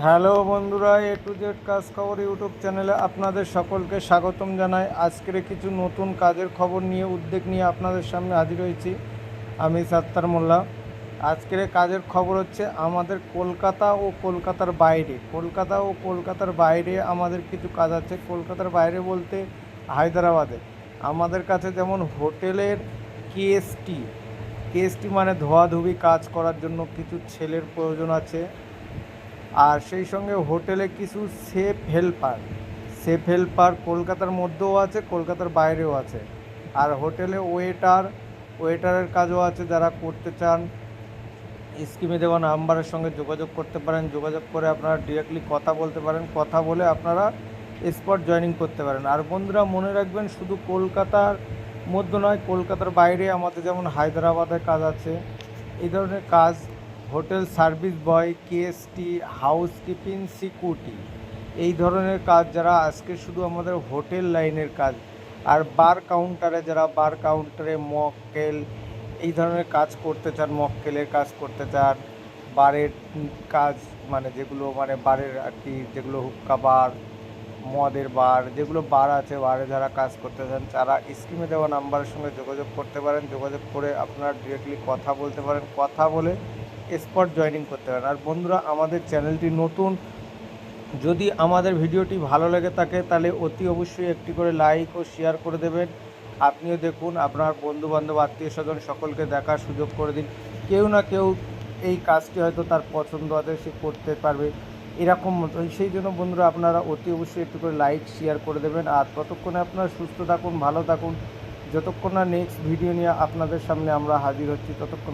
Hello বন্ধুরা এ to Z কাজ খবর ইউটিউব চ্যানেলে আপনাদের সকলকে স্বাগতম জানাই। আজকের কিছু নতুন কাজের খবর নিয়ে, উদ্যোগ নিয়ে আপনাদের সামনে হাজির হয়েছি আমি সাত্তার মোল্লা। আজকের কাজের খবর হচ্ছে, আমাদের কলকাতা ও কলকাতার বাইরে, কলকাতা ও কলকাতার বাইরে আমাদের কিছু কাজ আছে। কলকাতার বাইরে বলতে হায়দ্রাবাদে। আমাদের কাছে যেমন হোটেলের কেএসটি কেএসটি মানে ধোয়াধুবি কাজ করার জন্য কিছু ছেলের প্রয়োজন আছে। আর সেই সঙ্গে হোটেলে কিছু সেফ হেল্পার সেফ হেল্পার কলকাতার মধ্যেও আছে, কলকাতার বাইরেও আছে। আর হোটেলে ওয়েটার, ওয়েটারের কাজও আছে, যারা করতে চান স্কিমে দেওয়া নাম্বারের সঙ্গে যোগাযোগ করতে পারেন। যোগাযোগ করে আপনারা ডিরেক্টলি কথা বলতে পারেন। কথা বলে আপনারা স্পট জয়েনিং করতে পারেন। আর বন্ধুরা, মনে রাখবেন, শুধু কলকাতার মধ্যে নয়, কলকাতার বাইরে আমাদের যেমন হায়দ্রাবাদের কাজ আছে, এই ধরনের কাজ hotel service boy, KST, housekeeping, security. এই ধরনের কাজ যারা, আজকে শুধু আমাদের হোটেল লাইনের কাজ। আর বার কাউন্টারে যারা, বার কাউন্টারে মকটেল এই ধরনের কাজ করতে চান মকটেলের কাজ করতে চান, বারের কাজ মানে যেগুলো মানে বারের আর কি, যেগুলো হুক্কা বার, মদের বার, যেগুলো বার আছে, বারে যারা কাজ করতে চান, তারা স্কিমে দেওয়া নাম্বারের সঙ্গে যোগাযোগ করতে পারেন। যোগাযোগ করে আপনারা ডিরেক্টলি কথা বলতে পারেন। কথা বলে স্পট জয়েনিং করতে পারেন। আর বন্ধুরা, আমাদের চ্যানেলটি নতুন, যদি আমাদের ভিডিওটি ভালো লেগে থাকে, তাহলে অতি অবশ্যই একটি করে লাইক ও শেয়ার করে দেবেন। আপনিও দেখুন, আপনার বন্ধু বান্ধব আত্মীয় স্বজন সকলকে দেখার সুযোগ করে দিন। কেউ না কেউ এই কাজটি হয়তো তার পছন্দ আছে সে করতে পারবে। এরকম মতো। সেই জন্য বন্ধুরা, আপনারা অতি অবশ্যই একটু করে লাইক শেয়ার করে দেবেন। আর ততক্ষণে আপনারা সুস্থ থাকুন, ভালো থাকুন। যতক্ষণ না নেক্সট ভিডিও নিয়ে আপনাদের সামনে আমরা হাজির হচ্ছি, ততক্ষণ